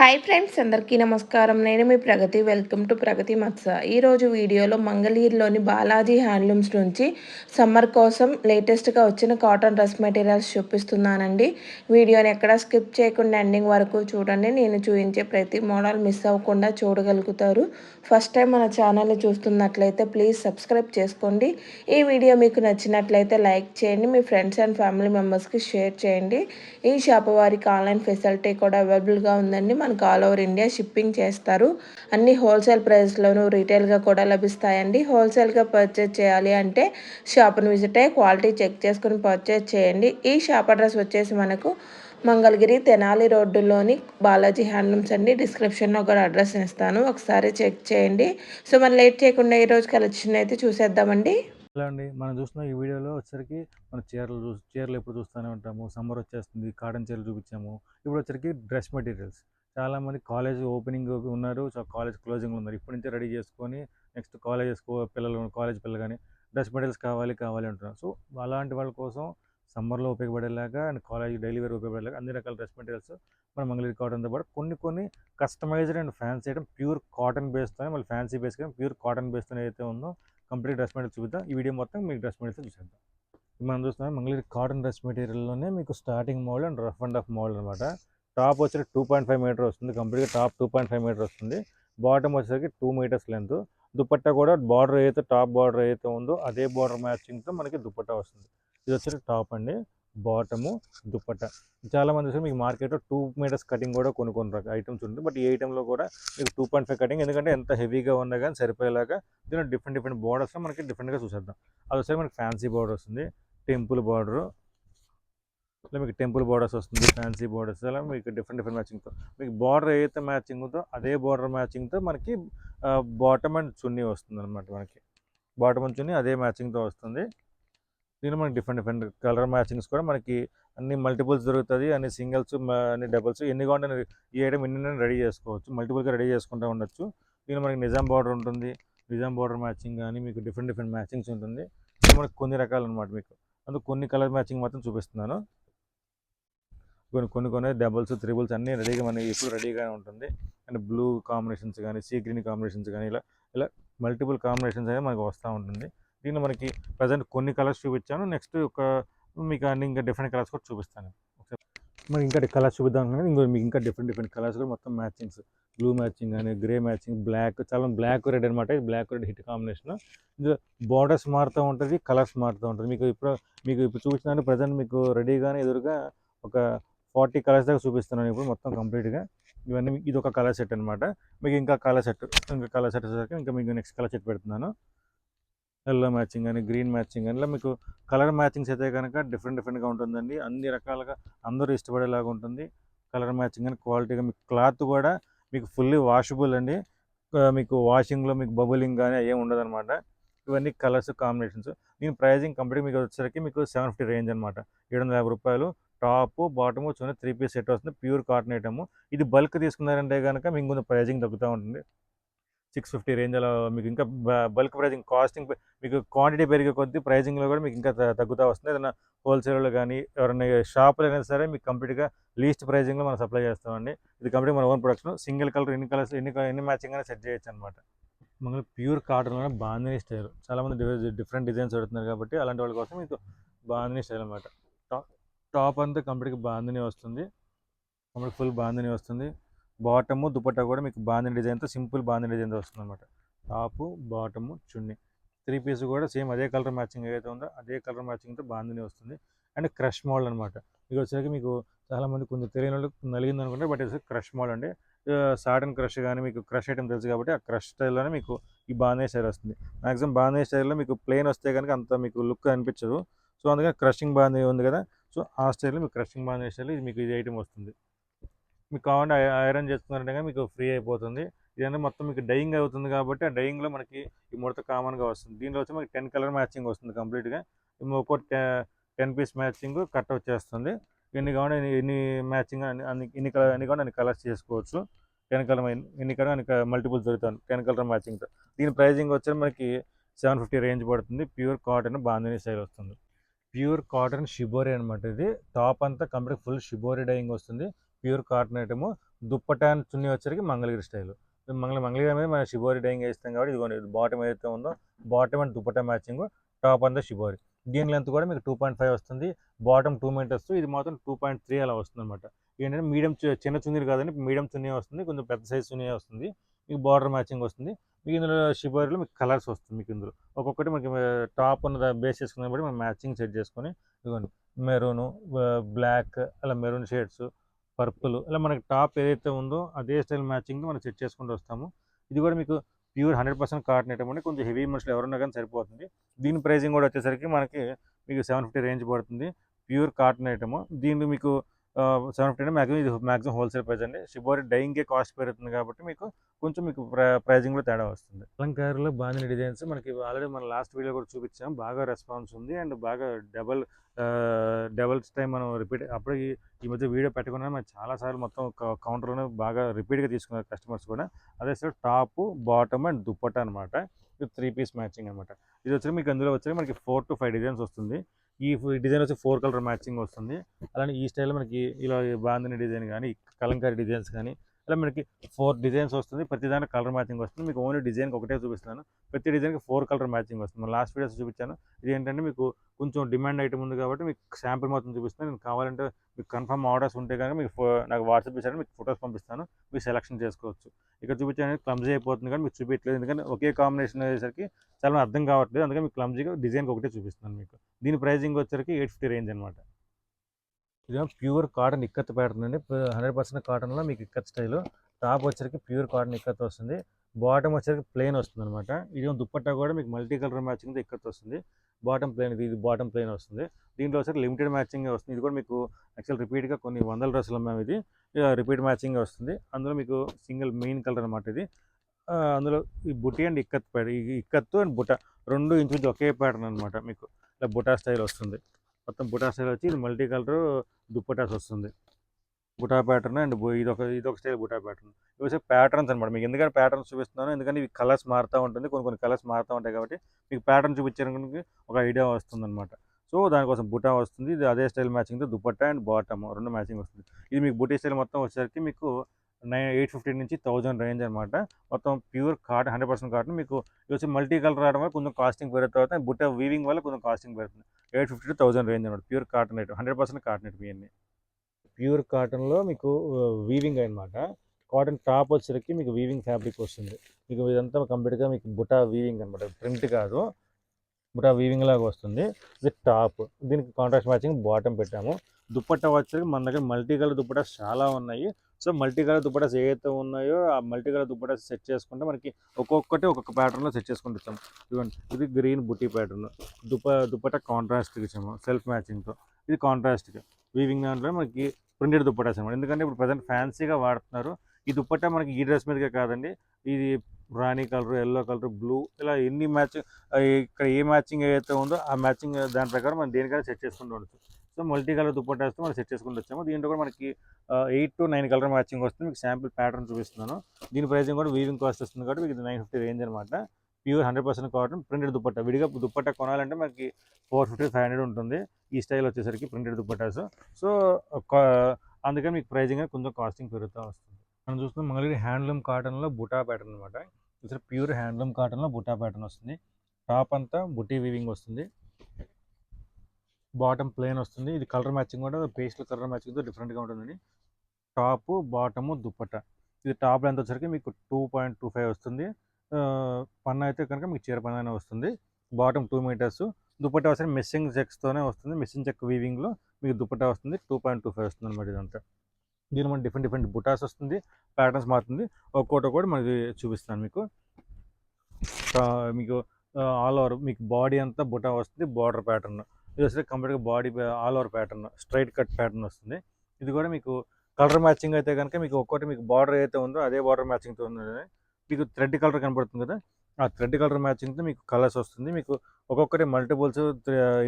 Hi friends అందరికీ నమస్కారం. నేను మీ ప్రగతి. వెల్కమ్ టు ప్రగతి మత్స. ఈరోజు వీడియోలో మంగళీర్లోని బాలాజీ హ్యాండ్లూమ్స్ నుంచి సమ్మర్ కోసం లేటెస్ట్గా వచ్చిన కాటన్ డ్రెస్ మెటీరియల్స్ చూపిస్తున్నానండి. వీడియోని ఎక్కడ స్కిప్ చేయకుండా ఎండింగ్ వరకు చూడండి. నేను చూపించే ప్రతి మోడల్ మిస్ అవ్వకుండా చూడగలుగుతారు. ఫస్ట్ టైం మన ఛానల్ని చూస్తున్నట్లయితే ప్లీజ్ సబ్స్క్రైబ్ చేసుకోండి. ఈ వీడియో మీకు నచ్చినట్లయితే లైక్ చేయండి. మీ ఫ్రెండ్స్ అండ్ ఫ్యామిలీ మెంబర్స్కి షేర్ చేయండి. ఈ షాప్ వారికి ఆన్లైన్ ఫెసిలిటీ కూడా అవైలబుల్గా ఉందండి. మనకు ఆల్ ఓవర్ ఇండియా షిప్పింగ్ చేస్తారు. అన్ని హోల్సేల్ ప్రైస్లోనూ రీటైల్గా కూడా లభిస్తాయండి. హోల్సేల్గా పర్చేజ్ చేయాలి అంటే షాప్ను విజిట్ అయ్యి క్వాలిటీ చెక్ చేసుకుని పర్చేజ్ చేయండి. ఈ షాప్ అడ్రస్ వచ్చేసి మనకు మంగళగిరి తెనాలి రోడ్డులోని బాలాజీ హ్యాండ్లూమ్స్ అండి. డిస్క్రిప్షన్లో కూడా అడ్రస్ ఇస్తాను. ఒకసారి చెక్ చేయండి. సో మనం లేట్ చేయకుండా ఈరోజు కలెక్షన్ అయితే చూసేద్దామండి. హలో అండి. మనం చూస్తున్న ఈ వీడియోలో వచ్చరికి మన చీరలు చూ చీరలు ఎప్పుడు చూస్తూనే ఉంటాము. సమ్మర్ వచ్చేస్తుంది. కాటన్ చీరలు చూపించాము. ఇప్పుడు వచ్చరికి డ్రెస్ మెటీరియల్స్. చాలామంది కాలేజ్ ఓపెనింగ్ ఉన్నారు. సో కాలేజ్ క్లోజింగ్ ఉన్నారు. ఇప్పటి నుంచే రెడీ చేసుకొని నెక్స్ట్ కాలేజెస్ పిల్లలు కాలేజ్ పిల్లలు కానీ డ్రెస్ మెటీరియల్స్ కావాలి కావాలి అంటున్నారు. సో అలాంటి వాళ్ళ కోసం సమ్మర్లో ఉపయోగపడేలాగా అండ్ కాలేజ్ డైలీ వేర్ ఉపయోగపడేలాగా అన్ని రకాల డ్రెస్ మెటీరియల్స్ మన మంగళగిరి కాటన్తో పాటు కొన్ని కొన్ని customized and fancy item pure cotton బేస్తోనే మళ్ళీ ఫ్యాన్సీ బేస్ కానీ ప్యూర్ కాటన్ బేస్తోనే అయితే ఉందో కంప్లీట్ డ్రెస్ మెటీరియల్ చూపిద్దాం. ఈ వీడియో మొత్తం మీకు డ్రెస్ మెటీరియల్స్ చూసేద్దాం మనం చూస్తున్నాం మంగళగిరి కాటన్ డ్రెస్ మెటీరియల్లోనే మీకు starting model and rough and off model అనమాట టాప్ వచ్చేసి టూ పాయింట్ ఫైవ్ మీటర్ వస్తుంది. కంప్లీట్గా top two point five meter వస్తుంది. బాటమ్ వచ్చేసరికి టూ మీటర్స్ లెంత్ దుపట్టా కూడా బార్డర్ ఏదైతే టాప్ బార్డర్ ఏదైతే ఉందో అదే బార్డర్ మ్యాచింగ్తో మనకి దుపట్టా వస్తుంది. ఇది వచ్చేసి టాప్ అండి. బాటము దుపట్టా. చాలా మంది వచ్చి మీకు మార్కెట్లో టూ మీటర్స్ కటింగ్ కూడా కొన్ని కొన్ని రకాల ఐటమ్స్ ఉంటుంది. బట్ ఈ ఐటెంలో కూడా మీకు టూ పాయింట్ ఫైవ్ కటింగ్. ఎందుకంటే ఎంత హెవీగా ఉన్నా కానీ సరిపోయేలాగా దీని డిఫరెంట్ డిఫరెంట్ బార్డర్స్లో మనకి డిఫరెంట్గా చూసేద్దాం. అది వచ్చేసి మనకి ఫ్యాన్సీ బార్డర్ వస్తుంది. టెంపుల్ బార్డరు ఇలా మీకు టెంపుల్ బార్డర్స్ వస్తుంది ఫ్యాన్సీ బార్డర్స్ అలా మీకు డిఫరెంట్ డిఫరెంట్ మ్యాచింగ్తో మీకు బార్డర్ ఏదైతే మ్యాచింగ్ ఉందో అదే బార్డర్ మ్యాచింగ్తో మనకి బాటమ్ అండ్ చున్నీ వస్తుంది అనమాట మనకి. బాటమ్ అండ్ చున్నీ అదే మ్యాచింగ్తో వస్తుంది. దీనిలో మనకి డిఫరెంట్ డిఫరెంట్ కలర్ మ్యాచింగ్స్ కూడా మనకి అన్ని మల్టిపుల్స్ దొరుకుతుంది అన్ని సింగిల్స్ అన్ని డబుల్స్ ఎన్ని కావాలంటే ఈ ఐటమ్ ఎన్ని రెడీ చేసుకోవచ్చు. మల్టిపుల్గా రెడీ చేసుకుంటూ ఉండొచ్చు. దీనిలో మనకి నిజాం బార్డర్ ఉంటుంది. నిజాం బార్డర్ మ్యాచింగ్ కానీ మీకు డిఫరెంట్ డిఫరెంట్ మ్యాచింగ్స్ ఉంటుంది. మనకి కొన్ని రకాలు అనమాట మీకు. అందుకు కొన్ని కలర్ మ్యాచింగ్ మాత్రం చూపిస్తున్నాను. కొన్ని కొన్ని కొన్ని డబుల్స్ త్రిబుల్స్ అన్నీ రెడీగా మనకి ఎప్పుడు రెడీగానే ఉంటుంది. అండ్ బ్లూ కాంబినేషన్స్ కానీ సీ గ్రీన్ కాంబినేషన్స్ కానీ ఇలా ఇలా మల్టిపుల్ కాంబినేషన్స్ అనేది మనకు వస్తూ ఉంటుంది. దీనిలో మనకి ప్రజెంట్ కొన్ని కలర్స్ చూపించాను. నెక్స్ట్ ఒక మీకు అన్ని ఇంకా డిఫరెంట్ కలర్స్ కూడా చూపిస్తాను. మనకి ఇంకా కలర్స్ చూపిద్దాం అనుకున్నాను. ఇంకో మీకు ఇంకా డిఫరెంట్ డిఫరెంట్ కలర్స్ కూడా మొత్తం మ్యాచింగ్స్. బ్లూ మ్యాచింగ్ కానీ గ్రే మ్యాచింగ్ బ్లాక్ చాలా బ్లాక్ రెడ్ అనమాట ఇది బ్లాక్ రెడ్ హిట్ కాంబినేషన్. ఇందులో బార్డర్స్ మారుతూ ఉంటుంది కలర్స్ మారుతూ ఉంటుంది. మీకు ఇప్పుడు మీకు ఇప్పుడు చూపించిన ప్రజెంట్ మీకు రెడీగానే ఎదురుగా ఒక ఫార్టీ కలర్స్ దాకా చూపిస్తున్నాను ఇప్పుడు మొత్తం కంప్లీట్గా. ఇవన్నీ ఇది ఒక కలర్ సెట్ అనమాట మీకు ఇంకా కలర్ సెట్ ఇంకా కలర్ సెట్ వచ్చేసరికి ఇంకా మీకు నెక్స్ట్ కలర్ సెట్ పెడుతున్నాను. ఎల్లో మ్యాచింగ్ కానీ గ్రీన్ మ్యాచింగ్ కానీ ఇలా మీకు కలర్ మ్యాచింగ్స్ అయితే కనుక డిఫరెంట్ డిఫరెంట్గా ఉంటుందండి. అన్ని రకాలుగా అందరూ ఇష్టపడేలాగా ఉంటుంది. కలర్ మ్యాచింగ్ కానీ క్వాలిటీగా మీకు క్లాత్ కూడా మీకు ఫుల్లీ వాషబుల్ అండి. మీకు వాషింగ్లో మీకు బబులింగ్ కానీ ఏమి ఉండదు అనమాట ఇవన్నీ కలర్స్ కాంబినేషన్స్. దీని ప్రైజింగ్ కంప్లీట్ మీకు వచ్చేసరికి మీకు సెవెన్ ఫిఫ్టీ రేంజ్ అనమాట ఏడు వందల యాభై రూపాయలు టాప్ బాటము చూడండి త్రీ పీస్ సెట్ వస్తుంది. Pure cotton item. ఇది బల్క్ తీసుకున్నారంటే కనుక మీకు కొంచెం ప్రైజింగ్ తగ్గుతూ ఉంటుంది. సిక్స్ ఫిఫ్టీ రేంజ్ అలా మీకు ఇంకా బల్క్ ప్రైజింగ్ కాస్టింగ్ మీకు క్వాంటిటీ పెరిగే కొద్దీ ప్రైజింగ్లో కూడా మీకు ఇంకా తగ్గుతూ వస్తుంది. ఏదైనా హోల్సేల్లో కానీ ఎవరైనా షాపులు అయినా సరే మీకు కంప్లీట్గా లీస్ట్ ప్రైజింగ్లో మనం సప్లై చేస్తామండి. ఇది కంప్లీట్ మన ఓన్ ప్రొడక్షన్. సింగిల్ కలర్ ఎన్ని కలర్స్ ఎన్ని ఎన్ని మ్యాచింగ్ అయినా సెట్ చేయొచ్చు అనమాట మనకి ప్యూర్ కాటన్లోనే బాందినీ స్టైల్. చాలామంది డిఫరెంట్ డిజైన్స్ పెడుతున్నారు కాబట్టి అలాంటి వాళ్ళ కోసం మీకు బాందినీ స్టైల్ అనమాట టాప్ అంతా కంప్లీట్గా బాందినీ వస్తుంది. కంప్లీట్ ఫుల్ బాందినీ వస్తుంది. బాటము దుపట్టా కూడా మీకు బాందిని డిజైన్తో సింపుల్ బాందిని డిజైన్తో వస్తుంది అనమాట top bottom chunni. Three piece కూడా సేమ్ అదే కలర్ మ్యాచింగ్ ఏదైతే ఉందో అదే కలర్ మ్యాచింగ్తో బాందిని వస్తుంది. అండ్ క్రష్ మోడల్ అనమాట మీకు వచ్చేసరికి మీకు చాలామంది కొంచెం తెలియని వాళ్ళు నలిగింది అనుకుంటే బట్ ఇది క్రష్ మోడల్ అండి. సాటన్ క్రష్ కానీ మీకు క్రష్ ఐటమ్ తెలుసు కాబట్టి ఆ క్రష్ స్టైల్లోనే మీకు ఈ బాందే స్టైల్ వస్తుంది. మ్యాక్సిమం బాందే స్టైల్లో మీకు ప్లెయిన్ వస్తే కనుక అంత మీకు లుక్ అనిపించదు. సో అందుకని క్రషింగ్ బాందే ఉంది కదా సో ఆ స్టైల్లో మీకు క్రషింగ్ బాందే స్టైల్ ఇది మీకు ఇది ఐటమ్ వస్తుంది. మీకు కావాలంటే ఐరన్ చేసుకున్నారంటే మీకు ఫ్రీ అయిపోతుంది. ఇదంతా మొత్తం మీకు డైయింగ్ అవుతుంది కాబట్టి ఆ డైయింగ్లో మనకి ఈ ముడత కామన్గా వస్తుంది. దీనిలో వచ్చి మనకి టెన్ కలర్ మ్యాచింగ్ వస్తుంది కంప్లీట్గా. ఒక్కో టెన్ పీస్ మ్యాచింగ్ కట్ వచ్చేస్తుంది ఎన్ని కావాలంటే ఎన్ని మ్యాచింగ్ అన్ని ఎన్ని కలర్ ఎన్ని కావాలి అన్ని కలర్స్ చేసుకోవచ్చు. టెన్ కలర్ ఎన్ని కలర్ అని మల్టిపుల్ దొరుకుతాను టెన్ కలర్ మ్యాచింగ్తో. దీని ప్రైజింగ్ వచ్చి మనకి సెవెన్ ఫిఫ్టీ రేంజ్ పడుతుంది. ప్యూర్ కాటన్ బాంధనీ స్టైల్ వస్తుంది. ప్యూర్ కాటన్ షిబోరి అనమాట ఇది. టాప్ అంతా కంప్లీట్ ఫుల్ షిబోరి డైయింగ్ వస్తుంది. Pure cotton item. Dupatta and chunni వచ్చరికి మంగళగిరి స్టైల్. మంగళ మంగళగిరి మీద మన షిబోరి డైయింగ్ వేస్తాం కాబట్టి ఇదిగోండి బాటమ్ ఏదైతే ఉందో bottom and dupatta matching top అంతా షిబోరి. దీని లెంత్ కూడా మీకు టూ పాయింట్ ఫైవ్ వస్తుంది. బాటమ్ టూ మీటర్స్ ఇది మాత్రం టూ పాయింట్ త్రీ అలా వస్తుంది అనమాట ఏంటంటే మీడియం చిన్న చున్నీలు కాదండి మీడియం చున్నీ వస్తుంది కొంచెం పెద్ద సైజ్ చున్నీ వస్తుంది. మీకు బార్డర్ మ్యాచింగ్ వస్తుంది. మీకు ఇందులో షిబోరిలో మీకు కలర్స్ వస్తుంది మీకు ఇందులో. ఒక్కొక్కటి మనకి టాప్ ఉన్న బేస్ చేసుకున్న బట్టి మనం మ్యాచింగ్ సెట్ చేసుకొని ఇదిగోండి మెరూను బ్లాక్ అలా మెరూన్ షేడ్స్ పర్పుల్ అలా మనకి టాప్ ఏదైతే ఉందో అదే స్టైల్ మ్యాచింగ్ మనం సెట్ చేసుకుంటూ వస్తాము. ఇది కూడా మీకు pure hundred percent cotton item కొంచెం హెవీ మనుషులు ఎవరున్నా కానీ సరిపోతుంది. దీని ప్రైజింగ్ కూడా వచ్చేసరికి మనకి మీకు సెవెన్ ఫిఫ్టీ రేంజ్ పడుతుంది. ప్యూర్ కాటన్ ఐటమ్ దీన్ని మీకు సెవెన్ ఫిఫ్టీ మ్యాక్సిమం ఇది మ్యాక్సిమం హోల్సేల్ ప్రైస్ అండి. షిబోరి డైయింగ్కే కాస్ట్ పెరుగుతుంది కాబట్టి మీకు కొంచెం మీకు ప్రైజింగ్లో తేడా వస్తుంది. అలంకారంలో బాగుంది డిజైన్స్ మనకి ఆల్రెడీ మన లాస్ట్ వీడియో కూడా చూపించాం. బాగా రెస్పాన్స్ ఉంది అండ్ బాగా డబల్ డబల్ టైం మనం రిపీట్ అప్పుడు ఈ- మధ్య వీడియో పెట్టుకున్నా మనం చాలాసార్లు మొత్తం కౌంటర్లోనే బాగా రిపీట్గా తీసుకున్నారు కస్టమర్స్ కూడా. అదే sir top bottom and dupatta అనమాట ఇది త్రీ పీస్ మ్యాచింగ్ అనమాట ఇది వచ్చి మీకు అందులో వచ్చి మనకి ఫోర్ టు ఫైవ్ డిజైన్స్ వస్తుంది. ఈ డిజైన్ వచ్చి ఫోర్ కలర్ మ్యాచింగ్ వస్తుంది. అలానే ఈ స్టైల్లో మనకి ఇలా బాంధని డిజైన్ కానీ కలంకారీ డిజైన్స్ కానీ అలా మనకి ఫోర్ డిజైన్స్ వస్తుంది. ప్రతి దానికి కలర్ మ్యాచింగ్ వస్తుంది. మీకు ఓన్లీ డిజైన్కి ఒకటే చూపిస్తాను ప్రతి డిజైన్కి ఫోర్ కలర్ మ్యాచింగ్ వస్తుంది. మన లాస్ట్ వీడియోస్ చూపించాను. ఇది ఏంటంటే మీకు కొంచెం డిమాండ్ ఐటమ్ ఉంది కాబట్టి మీకు శాంపిల్ మొత్తం చూపిస్తాను నేను కావాలంటే మీకు కన్ఫర్మ్ ఆర్డర్స్ ఉంటే కనుక మీకు నాకు వాట్సాప్ చేశాను మీకు ఫొటోస్ పంపిస్తాను. మీరు సెలెక్షన్ చేసుకోవచ్చు. ఇక్కడ చూపించాను. క్లమ్జీ అయిపోతుంది కానీ మీకు చూపించలేదు ఎందుకంటే ఒకే కాంబినేషన్ అయ్యేసరికి చాలా అర్థం కావట్లేదు. అందుకని మీకు క్లమ్జీగా డిజైన్కి ఒకటే చూపిస్తున్నాను మీకు. దీని ప్రైజింగ్ వచ్చరికి ఎయిట్ ఫిఫ్టీ రేంజ్ అనమాట ఇదేమో ప్యూర్ కాటన్ ఇక్కత్ ప్యాటర్న్ అండి హండ్రెడ్ పర్సెంట్ కాటన్లో మీకు ఇక్కత్ స్టైల్. టాప్ వచ్చరికి ప్యూర్ కాటన్ ఇక్కత్ వస్తుంది. బాటమ్ వచ్చరికి ప్లెయిన్ వస్తుంది అనమాట ఇదేమో దుప్పట్టా కూడా మీకు మల్టీ కలర్ మ్యాచింగ్ ఇక్కత్ వస్తుంది. బాటమ్ ప్లెయిన్ ఇది ఇది బాటమ్ ప్లెయిన్ వస్తుంది. దీంట్లో వచ్చరికి లిమిటెడ్ మ్యాచింగ్ వస్తుంది. ఇది కూడా మీకు యాక్చువల్ రిపీట్గా కొన్ని వందల డ్రెస్సులు మేము ఇది. రిపీట్ మ్యాచింగ్ వస్తుంది. అందులో మీకు సింగిల్ మెయిన్ కలర్ అనమాట ఇది. అందులో ఈ బుటి అండ్ ఇక్కత్ ప్యాడ్ ఈ ఇక్కత్తు అండ్ బుట రెండు ఇంచుమించు ఒకే ప్యాటర్న్ అనమాట మీకు. ఇలా బుటా స్టైల్ వస్తుంది. మొత్తం బుటా స్టైల్ వచ్చి ఇది మల్టీ కలర్ దుప్పటాస్ వస్తుంది. బుటా ప్యాటర్న్ అండ్ ఇది ఒక ఇది ఒక స్టైల్ బుటా ప్యాటర్న్ ఇవి ప్యాటర్న్స్ అనమాట మీకు ఎందుకంటే ప్యాటర్న్స్ చూపిస్తున్నాను ఎందుకంటే ఇవి కలర్స్ మారుతూ ఉంటుంది కొన్ని కొన్ని కలర్స్ మారుతూ ఉంటాయి కాబట్టి మీకు ప్యాటర్న్ చూపించడానికి ఒక ఐడియా వస్తుంది అనమాట సో దానికోసం బుటా వస్తుంది. ఇది అదే స్టైల్ మ్యాచింగ్తో దుపట్టా అండ్ బాటమ్ రెండు మ్యాచింగ్ వస్తుంది. ఇది మీకు బుటీ స్టైల్ మొత్తం వచ్చేసరికి మీకు నైన్ ఎయిట్ ఫిఫ్టీ నుంచి థౌజండ్ రేంజ్ అనమాట మొత్తం pure cotton hundred percent cotton. మీకు వచ్చి మల్టీ కలర్ రావడం వల్ల కొంచెం కాస్టింగ్ పెరిగిన తర్వాత బుట్ట వీవింగ్ వల్ల కొంచెం కాస్టింగ్ పెరుగుతుంది. Eight fifty to thousand range అనమాట pure cotton item hundred percent cotton item ఇవన్నీ. ప్యూర్ కాటన్లో మీకు వీవింగ్ అనమాట కాటన్ టాప్ వచ్చేసరికి మీకు వీవింగ్ ఫ్యాబ్రిక్ వస్తుంది. మీకు ఇదంతా కంప్లీట్గా మీకు బుటా వీవింగ్ అనమాట ప్రింట్ కాదు. బుటా వీవింగ్ లాగా వస్తుంది. ఇది టాప్. దీనికి కాంట్రాస్ట్ మ్యాచింగ్ బాటమ్ పెట్టాము. దుప్పట్టా వచ్చేసరికి మన దగ్గర మల్టీ కలర్ దుప్పటాస్ చాలా ఉన్నాయి. సో మల్టీ కలర్ దుప్పటాస్ ఏవైతే ఉన్నాయో ఆ మల్టీ కలర్ దుప్పటాస్ సెట్ చేసుకుంటే మనకి ఒక్కొక్కటి ఒక్కొక్క ప్యాటర్న్లో సెట్ చేసుకుంటూ ఇచ్చాము ఇదిగోండి ఇది గ్రీన్ బుట్టి ప్యాటర్న్ దుప్ప దుప్పట కాంట్రాస్ట్ ఇచ్చాము సెల్ఫ్ మ్యాచింగ్తో ఇది కాంట్రాస్ట్గా వీవింగ్ దాంట్లో మనకి ప్రింటెడ్ దుప్పటాస్ అనమాట ఎందుకంటే ఇప్పుడు ప్రజెంట్ ఫ్యాన్సీగా వాడుతున్నారు. ఈ దుప్పట మనకి ఈ డ్రెస్ మీదకే కాదండి. ఇది రాణి కలర్ ఎల్లో కలర్ బ్లూ ఇలా ఎన్ని మ్యాచ్ ఇక్కడ ఏ మ్యాచింగ్ ఏదైతే ఉందో ఆ మ్యాచింగ్ దాని ప్రకారం మనం దేనికైనా సెట్ చేసుకుంటూ ఉండొచ్చు. సో మల్టీ కలర్ దుప్పటాస్తో మనం సెట్ చేసుకుంటూ వచ్చాము. దీంట్లో కూడా మనకి eight to nine colour matching వస్తుంది. మీకు శాంపుల్ ప్యాటర్న్ చూపిస్తున్నాను. దీని ప్రైసింగ్ కూడా వీవింగ్ కాస్ట్ వస్తుంది కాబట్టి మీకు నైన్ ఫిఫ్టీ రేంజ్ అనమాట pure hundred percent cotton printed dupatta విడిగా దుప్పట్టా కొనాలంటే మనకి ఫోర్ ఫిఫ్టీ ఫైవ్ హండ్రెడ్ ఉంటుంది. ఈ స్టైల్ వచ్చేసరికి ప్రింటెడ్ దుప్పట్టాస్ సో అందుకని మీకు ప్రైజింగ్ కొంచెం కాస్టింగ్ పెరుగుతూ వస్తుంది. మనం చూస్తున్నాం మంగళగిరి హ్యాండ్లూమ్ కాటన్లో బుటా ప్యాటర్న్ అనమాట చూసారు? ప్యూర్ హ్యాండ్లూమ్ కాటన్లో బుటా ప్యాటర్న్ వస్తుంది. టాప్ అంతా బుటీ వీవింగ్ వస్తుంది. బాటమ్ ప్లెయిన్ వస్తుంది. ఇది కలర్ మ్యాచింగ్ కూడా పేస్ట్ కలర్ మ్యాచింగ్తో డిఫరెంట్గా ఉంటుందండి. టాప్ బాటము దుప్పట ఇది టాప్ లెంత్ వచ్చరికి మీకు టూ పాయింట్ టూ ఫైవ్ వస్తుంది. పన్ను అయితే కనుక మీకు చీర పన్ను వస్తుంది. Bottom two metres. దుప్పట వస్తే మిస్సింగ్ చెక్స్తోనే వస్తుంది. మిస్సింగ్ చెక్ వీవింగ్లో మీకు దుప్పట వస్తుంది. టూ పాయింట్ టూ ఫైవ్ వస్తుంది అనమాట ఇదంతా. దీని మన డిఫరెంట్ డిఫరెంట్ బుటాస్ వస్తుంది. ప్యాటర్న్స్ మారుతుంది. ఒక్కోటి కూడా మనకి చూపిస్తాను మీకు. మీకు ఆల్ ఓవర్ మీకు బాడీ అంతా బుటా వస్తుంది. Border pattern. ఇది వస్తే కంప్లీట్గా body all over pattern straight cut pattern వస్తుంది. ఇది కూడా మీకు కలర్ మ్యాచింగ్ అయితే కనుక మీకు ఒక్కొక్కటి మీకు బార్డర్ ఏదైతే ఉందో అదే బార్డర్ మ్యాచింగ్తో ఉంది మీకు థ్రెడ్ కలర్ కనబడుతుంది కదా? ఆ థ్రెడ్ కలర్ మ్యాచింగ్తో మీకు కలర్స్ వస్తుంది. మీకు ఒక్కొక్కటి మల్టిపుల్స్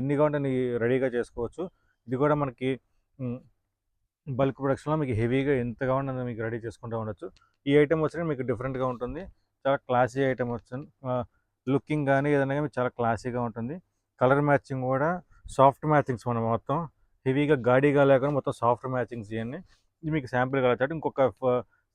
ఎన్ని కావాలంటే రెడీగా చేసుకోవచ్చు. ఇది కూడా మనకి బల్క్ ప్రొడక్షన్లో మీకు హెవీగా ఎంత కావాలంటే మీకు రెడీ చేసుకుంటూ ఉండొచ్చు. ఈ ఐటమ్ వచ్చినా మీకు డిఫరెంట్గా ఉంటుంది. చాలా క్లాసీ ఐటెం వచ్చింది లుకింగ్ కానీ ఏదైనా కానీ చాలా క్లాసీగా ఉంటుంది. కలర్ మ్యాచింగ్ కూడా సాఫ్ట్ మ్యాచింగ్స్ మనం మొత్తం హెవీగా గాడీగా లేకుండా మొత్తం సాఫ్ట్ మ్యాచింగ్స్ ఇవన్నీ ఇది మీకు శాంపిల్ కలర్ చార్ట్ ఇంకొక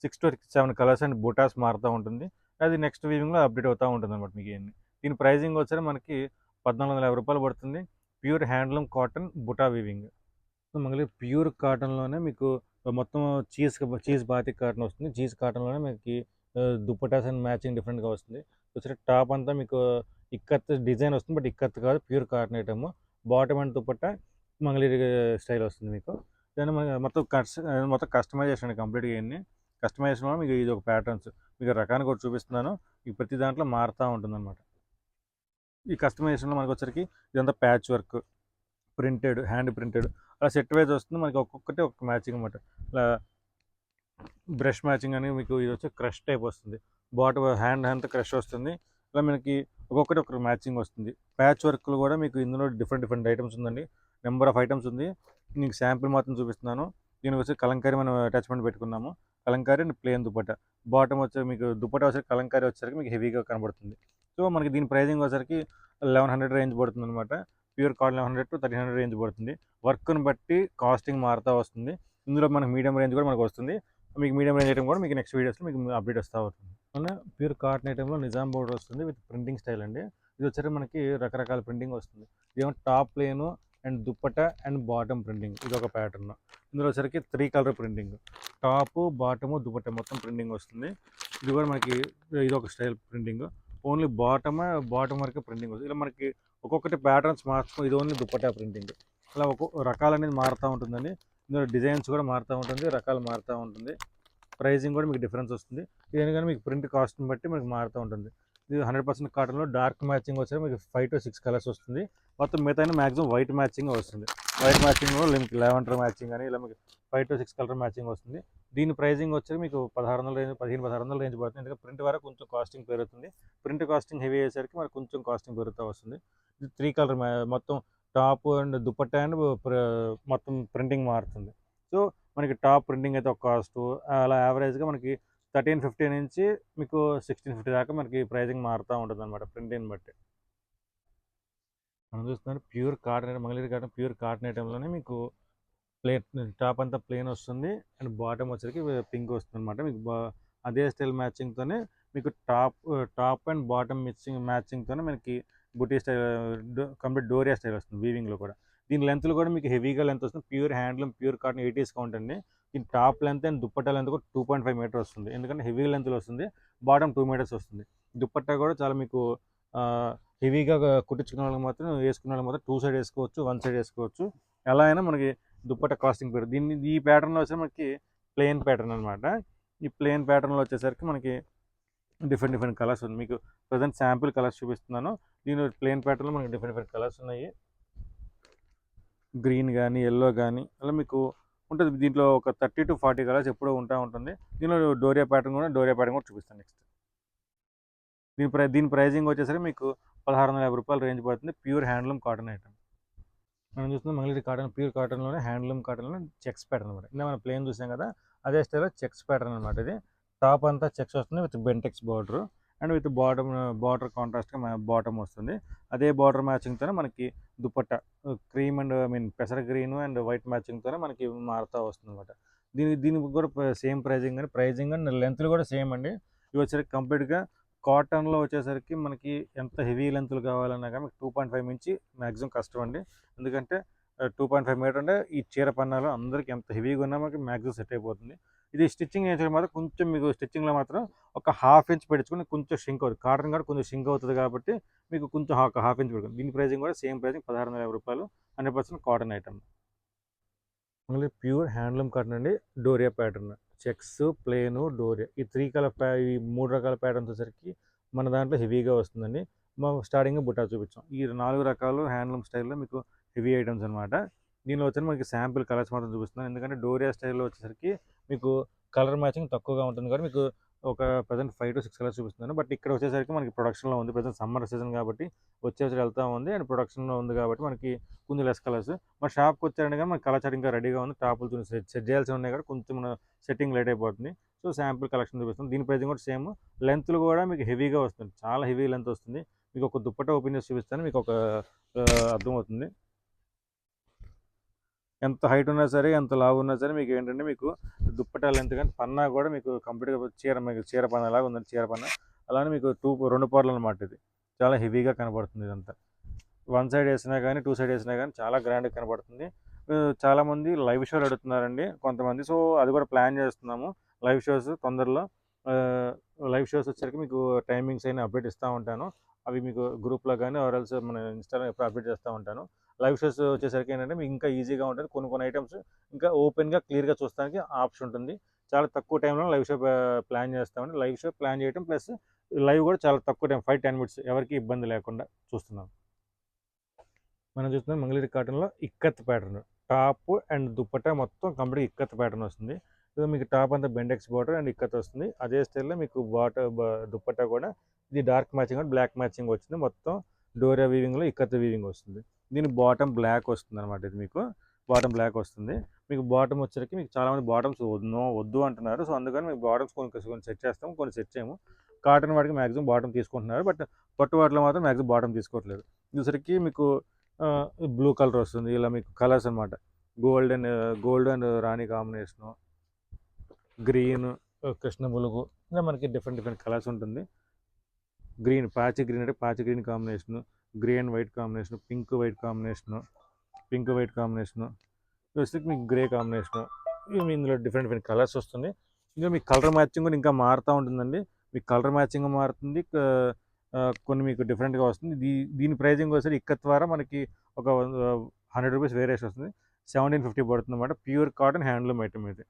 six to seven colours and butas మారుతూ ఉంటుంది. అది నెక్స్ట్ వీవింగ్లో అప్డేట్ అవుతూ ఉంటుంది అనమాట మీకు ఇవన్నీ. దీని ప్రైజింగ్ వచ్చారు మనకి పద్నాలుగు వందల యాభై రూపాయలు పడుతుంది. Pure handloom cotton buta weaving. మళ్ళీ ప్యూర్ కాటన్లోనే మీకు మొత్తం చీజ్ చీజ్ బాతిక్ కాటన్ వస్తుంది. చీజ్ కాటన్లోనే మీకు దుప్పటాస్ అండ్ మ్యాచింగ్ డిఫరెంట్గా వస్తుంది. వచ్చే టాప్ అంతా మీకు ఇక్కత్ డిజైన్ వస్తుంది. బట్ ఇక్కత్ కాదు pure cotton item. Bottom and dupatta Mangalagiri style వస్తుంది మీకు. దాన్ని మొత్తం కస్ మొత్తం కస్టమైజేషన్ కంప్లీట్గా ఇవన్నీ. కస్టమైజేషన్ మీకు ఇది ఒక ప్యాటర్న్స్. మీకు రకానికి కూడా చూపిస్తున్నాను. ఈ ప్రతి దాంట్లో మారుతూ ఉంటుంది అనమాట ఈ కస్టమైజేషన్లో మనకు వచ్చరికి ఇదంతా patch work printed hand printed. అలా సెట్ వైజ్ వస్తుంది. మనకి ఒక్కొక్కటి ఒక్కొక్క మ్యాచింగ్ అనమాట ఇలా బ్రష్ మ్యాచింగ్ అని మీకు ఇది వచ్చి క్రష్ టైప్ వస్తుంది. బాట హ్యాండ్ హ్యాండ్తో క్రష్ వస్తుంది. ఇలా మనకి ఒక్కొక్కటి ఒక్కొక్క మ్యాచింగ్ వస్తుంది. ప్యాచ్ వర్క్లు కూడా మీకు ఇందులో డిఫరెంట్ డిఫరెంట్ ఐటమ్స్ ఉందండి. నెంబర్ ఆఫ్ ఐటమ్స్ ఉంది. మీకు శాంపిల్ మాత్రం చూపిస్తున్నాను. దీనికి వచ్చి కలంకారీ మనం అటాచ్మెంట్ పెట్టుకున్నాము. Kalamkari and plain dupatta. Bottom వచ్చే మీకు దుపట్ట వచ్చేసరికి కలంకారీ వచ్చేసరికి మీకు హెవీగా కనబడుతుంది. సో మనకి దీని ప్రైజింగ్ వచ్చేసరికి లెవెన్ హండ్రెడ్ రేంజ్ పడుతుంది అనమాట pure cotton eleven hundred to thirteen hundred range పడుతుంది వర్క్ని బట్టి కాస్టింగ్ మారుతూ వస్తుంది. ఇందులో మనకు మీడియం రేంజ్ కూడా మనకు వస్తుంది. మీకు మీడియం రేంజ్ ఐటమ్ కూడా మీకు నెక్స్ట్ వీడియోస్లో మీకు అప్డేట్ వస్తూ ఉంటుంది మన ప్యూర్ కాటన్ ఐటెంలో నిజాం బోర్డర్ వస్తుంది విత్ ప్రింటింగ్ స్టైల్ అండి. ఇది వచ్చేసరికి మనకి రకరకాల ప్రింటింగ్ వస్తుంది. ఇదేమో టాప్ లేను and dupatta and bottom printing. ఇది ఒక ప్యాటర్న్. ఇందులో వచ్చరికి three colour printing. Top bottom dupatta మొత్తం ప్రింటింగ్ వస్తుంది. ఇది కూడా మనకి ఇది ఒక style printing. Only bottom bottom వరకు ప్రింటింగ్ వస్తుంది. ఇలా మనకి ఒక్కొక్కటి ప్యాటర్న్స్ మార్చుకో ఇది ఓన్లీ దుప్పట ప్రింటింగ్. అలా ఒక్కొక్క రకాలు అనేది మారుతూ ఉంటుందండి. ఇందులో డిజైన్స్ కూడా మారుతూ ఉంటుంది రకాలు మారుతూ ఉంటుంది. ప్రైజింగ్ కూడా మీకు డిఫరెన్స్ వస్తుంది. ఇదేనగానే మీకు ప్రింట్ కాస్ట్ని బట్టి మీకు మారుతూ ఉంటుంది. ఇది హండ్రెడ్ పర్సెంట్ కాటన్లో డార్క్ మ్యాచింగ్ వచ్చే మీకు ఫైవ్ టు సిక్స్ కలర్స్ వస్తుంది. మొత్తం మిగతా మ్యాక్సిమం వైట్ మ్యాచింగ్ వస్తుంది. వైట్ మ్యాచింగ్లో మీకు లెవెండర్ మ్యాచింగ్ అని ఇలా మీకు five to six colour matching వస్తుంది. దీని ప్రైజింగ్ వచ్చి మీకు పదహారు వందల రేంజ్ పదిహేను పదహారు వందల రేంజ్ పడుతుంది. ఎందుకంటే ప్రింట్ వరకు కొంచెం కాస్టింగ్ పెరుగుతుంది. ప్రింట్ కాస్టింగ్ హెవీ అయ్యేసరికి మనకు కొంచెం కాస్టింగ్ పెరుగుతూ వస్తుంది. ఇది త్రీ కలర్ మొత్తం టాప్ అండ్ దుపట్టా అండ్ మొత్తం ప్రింటింగ్ మారుతుంది. సో మనకి టాప్ ప్రింటింగ్ అయితే ఒక కాస్ట్ అలా యావరేజ్గా మనకి థర్టీన్ ఫిఫ్టీ నుంచి మీకు సిక్స్టీన్ ఫిఫ్టీ దాకా మనకి ప్రైజింగ్ మారుతూ ఉంటుంది అనమాట ప్రింటింగ్ బట్టి. మనం చూస్తున్నాం pure cotton Mangalagiri cotton pure cotton ఐటెంలోనే మీకు ప్లేన్ టాప్ అంతా ప్లేన్ వస్తుంది అండ్ బాటమ్ వచ్చరికి పింక్ వస్తుంది అనమాట మీకు బా- అదే స్టైల్ మ్యాచింగ్తోనే మీకు top top and bottom mixing మ్యాచింగ్తోనే మనకి buti style complete doria style వస్తుంది వీవింగ్లో కూడా. దీని లెంత్లు కూడా మీకు హెవీగా లెంత్ వస్తుంది. Pure handloom pure cotton eighties discount అండి. దీని top length and dupatta length కూడా టూ పాయింట్ ఫైవ్ మీటర్ వస్తుంది. ఎందుకంటే హెవీ లెంత్లో వస్తుంది. బాటమ్ టూ మీటర్స్ వస్తుంది. దుప్పట్టా కూడా చాలా మీకు హెవీగా కుట్టించుకున్న వాళ్ళకి మాత్రం వేసుకున్న వాళ్ళకి మాత్రం టూ సైడ్ వేసుకోవచ్చు వన్ సైడ్ వేసుకోవచ్చు. ఎలా అయినా మనకి దుప్పట్ట కాస్టింగ్ పెరుగుతుంది. దీన్ని ఈ ప్యాటర్న్లో వచ్చి మనకి ప్లెయిన్ ప్యాటర్న్ అనమాట ఈ ప్లెయిన్ ప్యాటర్న్లో వచ్చేసరికి మనకి డిఫరెంట్ డిఫరెంట్ కలర్స్ ఉంది మీకు ప్రజెంట్ శాంపుల్ కలర్స్ చూపిస్తున్నాను. దీని ప్లెయిన్ ప్యాటర్న్లో మనకి డిఫరెంట్ డిఫరెంట్ కలర్స్ ఉన్నాయి. గ్రీన్ కానీ ఎల్లో కానీ అలా మీకు ఉంటుంది. దీంట్లో ఒక థర్టీ టు ఫార్టీ కలర్స్ ఎప్పుడూ ఉంటా ఉంటుంది. దీనిలో డోరియా ప్యాటర్న్ కూడా డోరియా ప్యాటర్న్ కూడా చూపిస్తాను నెక్స్ట్. దీని ప్రై దీని ప్రైజింగ్ వచ్చేసరికి మీకు పదహారు వందల యాభై రూపాయలు రేంజ్ పడుతుంది. Pure handloom cotton item. మనం చూస్తున్నాం మంగళగిరి కాటన్ ప్యూర్ కాటన్లోనే హ్యాండ్లూమ్ కాటన్లో చెక్స్ ప్యాటర్న్ అనమాట ఇంకా మనం ప్లేన్ చూసాం కదా అదే స్టైల్లో చెక్స్ ప్యాటర్న్ అనమాట ఇది. టాప్ అంతా చెక్స్ వస్తుంది with Bentex border. And with bottom border కాంట్రాస్ట్గా బాటమ్ వస్తుంది. అదే బార్డర్ మ్యాచింగ్తోనే మనకి dupatta cream and I mean పెసర గ్రీన్ అండ్ వైట్ మ్యాచింగ్తోనే మనకి మారుతూ వస్తుంది అనమాట దీని దీనికి కూడా సేమ్ ప్రైజింగ్ అండి. ప్రైజింగ్ అండ్ లెంత్లు కూడా సేమ్ అండి. ఇవి వచ్చేసరికి కంప్లీట్గా కాటన్లో వచ్చేసరికి మనకి ఎంత హెవీ లెంత్లు కావాలన్నా కానీ టూ పాయింట్ ఫైవ్ నుంచి మ్యాక్సిమం కష్టం అండి. ఎందుకంటే టూ పాయింట్ ఫైవ్ మీటర్ అంటే ఈ చీర పన్నాలు అందరికి ఎంత హెవీగా ఉన్నా మనకి మ్యాక్సిమం సెట్ అయిపోతుంది. ఇది స్టిచ్చింగ్ చేసే మాత్రం కొంచెం మీకు స్టిచ్చింగ్లో మాత్రం ఒక హాఫ్ ఇంచ్ పెట్టుకుని కొంచెం షింక్ అవుతుంది. కాటన్ కూడా కొంచెం షింక్ అవుతుంది కాబట్టి మీకు కొంచెం ఒక హాఫ్ ఇంచ్ పెట్టుకుంది దీని ప్రైసింగ్ కూడా సేమ్ ప్రైజింగ్ పదహారు వందల యాభై రూపాయలు హండ్రెడ్ పర్సెంట్ కాటన్ ఐటమ్. మళ్ళీ ప్యూర్ హ్యాండ్లూమ్ కాటన్ అండి doria pattern. Checks plain doria. ఈ త్రీ కలర్ ప్యా ఈ మూడు రకాల ప్యాటర్న్స్ వచ్చేసరికి మన దాంట్లో హెవీగా వస్తుందండి. మా స్టార్టింగ్ బుట్టా చూపించాం. ఈ నాలుగు రకాలు హ్యాండ్లూమ్ స్టైల్లో మీకు హెవీ ఐటమ్స్ అనమాట దీనిలో వచ్చి మనకి శాంపిల్ కలర్స్ మాత్రం చూపిస్తున్నాను. ఎందుకంటే డోరియా స్టైల్లో వచ్చేసరికి మీకు కలర్ మ్యాచింగ్ తక్కువగా ఉంటుంది కాబట్టి మీకు ఒక present five to six colours చూపిస్తున్నాను. బట్ ఇక్కడ వచ్చేసరికి మనకి ప్రొడక్షన్లో ఉంది. ప్రజెంట్ సమ్మర్ సీజన్ కాబట్టి వచ్చే వచ్చి వెళ్తూ ఉంది. అండ్ ప్రొడక్షన్లో ఉంది కాబట్టి మనకి కొంచెం లెస్ కలర్స్. మన షాప్కి వచ్చారంటే కానీ మన కలర్ ఇంకా రెడీగా ఉంది. టాపులు చూసి సెట్ సెట్ చేయాల్సి ఉన్నాయి కాబట్టి కొంచెం మన సెట్టింగ్ లేట్ అయిపోతుంది. సో శాంపుల్ కలెక్షన్ చూపిస్తుంది దీని ప్రైజింగ్ కూడా సేమ్. లెంత్లు కూడా మీకు హెవీగా వస్తుంది. చాలా హెవీ లెంత్ వస్తుంది. మీకు ఒక దుప్పట ఓపెన్ చేసి చూపిస్తాను. మీకు ఒక అర్థమవుతుంది. ఎంత హైట్ ఉన్నా సరే ఎంత లావు ఉన్నా సరే మీకు ఏంటంటే మీకు దుప్పటా లెంత్ కానీ పన్నా కూడా మీకు కంప్లీట్గా చీర మీకు చీర పన్న లాగా ఉందండి చీర పన్న అలానే మీకు టూ రెండు పొరలు అనమాట ఇది. చాలా హెవీగా కనబడుతుంది ఇదంతా. వన్ సైడ్ వేసినా కానీ టూ సైడ్ వేసినా కానీ చాలా గ్రాండ్గా కనబడుతుంది. చాలామంది లైవ్ షోలు అడుగుతున్నారండి. కొంతమంది సో అది కూడా ప్లాన్ చేస్తున్నాము. లైవ్ షోస్ తొందరలో లైవ్ షోస్ వచ్చేసరికి మీకు టైమింగ్స్ అయినా అప్డేట్ ఇస్తూ ఉంటాను. అవి మీకు గ్రూప్లో కానీ ఆర్ఎల్స్ మన ఇన్స్టాలో ఎప్పుడు అప్డేట్ చేస్తూ ఉంటాను. లైవ్ షోస్ వచ్చేసరికి ఏంటంటే మీకు ఇంకా ఈజీగా ఉంటుంది. కొన్ని కొన్ని ఐటమ్స్ ఇంకా ఓపెన్గా క్లియర్గా చూస్తానికి ఆప్షన్ ఉంటుంది. చాలా తక్కువ టైంలో లైవ్ షో ప్లాన్ చేస్తామండి లైవ్ షో ప్లాన్ చేయడం ప్లస్ లైవ్ కూడా చాలా తక్కువ టైం ఫైవ్ టెన్ మినిట్స్ ఎవరికి ఇబ్బంది లేకుండా చూస్తున్నాం మనం చూస్తున్నాం మంగళగిరి కాటన్లో ikat pattern. Top and dupatta మొత్తం కంప్లీట్ ఇక్కత్ ప్యాటర్న్ వస్తుంది. ఇది మీకు టాప్ అంతా బెండెక్స్ బార్డర్ అండ్ ఇక్కత్ వస్తుంది. అదే స్టైల్లో మీకు బాట దుప్పట కూడా ఇది డార్క్ మ్యాచింగ్ బ్లాక్ మ్యాచింగ్ వచ్చింది. మొత్తం డోరియా వీవింగ్లో ఇక్కత్ వీవింగ్ వస్తుంది. దీని బాటమ్ బ్లాక్ వస్తుంది అనమాట ఇది మీకు. బాటమ్ బ్లాక్ వస్తుంది. మీకు బాటమ్ వచ్చరికి మీకు చాలామంది బాటమ్స్ నో వద్దు అంటున్నారు. సో అందుకని మీకు బాటమ్స్ కొన్ని కొన్ని సెట్ చేస్తాము కొన్ని సెట్ చేయము. కాటన్ వాటికి మ్యాక్సిమం బాటమ్ తీసుకుంటున్నారు. బట్ పట్టు వాటిలో మాత్రం మ్యాక్సిమం బాటమ్ తీసుకోవట్లేదు. చూసరికి మీకు బ్లూ కలర్ వస్తుంది. ఇలా మీకు కలర్స్ అనమాట gold and gold and rani combination green Krishna ములుగు. ఇలా మనకి డిఫరెంట్ డిఫరెంట్ కలర్స్ ఉంటుంది. గ్రీన్ పాచి గ్రీన్ అంటే పాచి green combination grey and white combination pink white combination pink white combination వస్తే మీకు గ్రే కాంబినేషను ఇవి ఇందులో డిఫరెంట్ డిఫరెంట్ కలర్స్ వస్తుంది. ఇంకా మీకు కలర్ మ్యాచింగ్ కూడా ఇంకా మారుతూ ఉంటుందండి. మీకు కలర్ మ్యాచింగ్ మారుతుంది. కొన్ని మీకు డిఫరెంట్గా వస్తుంది. దీ దీని ప్రైజింగ్ వచ్చేసరికి ఇక్క ద్వారా మనకి ఒక హండ్రెడ్ రూపీస్ వేరేసి వస్తుంది. సెవెంటీన్ ఫిఫ్టీ పడుతుంది అన్నమాట ప్యూర్ కాటన్ హ్యాండ్లూమ్ ఐటమ్ ఇది.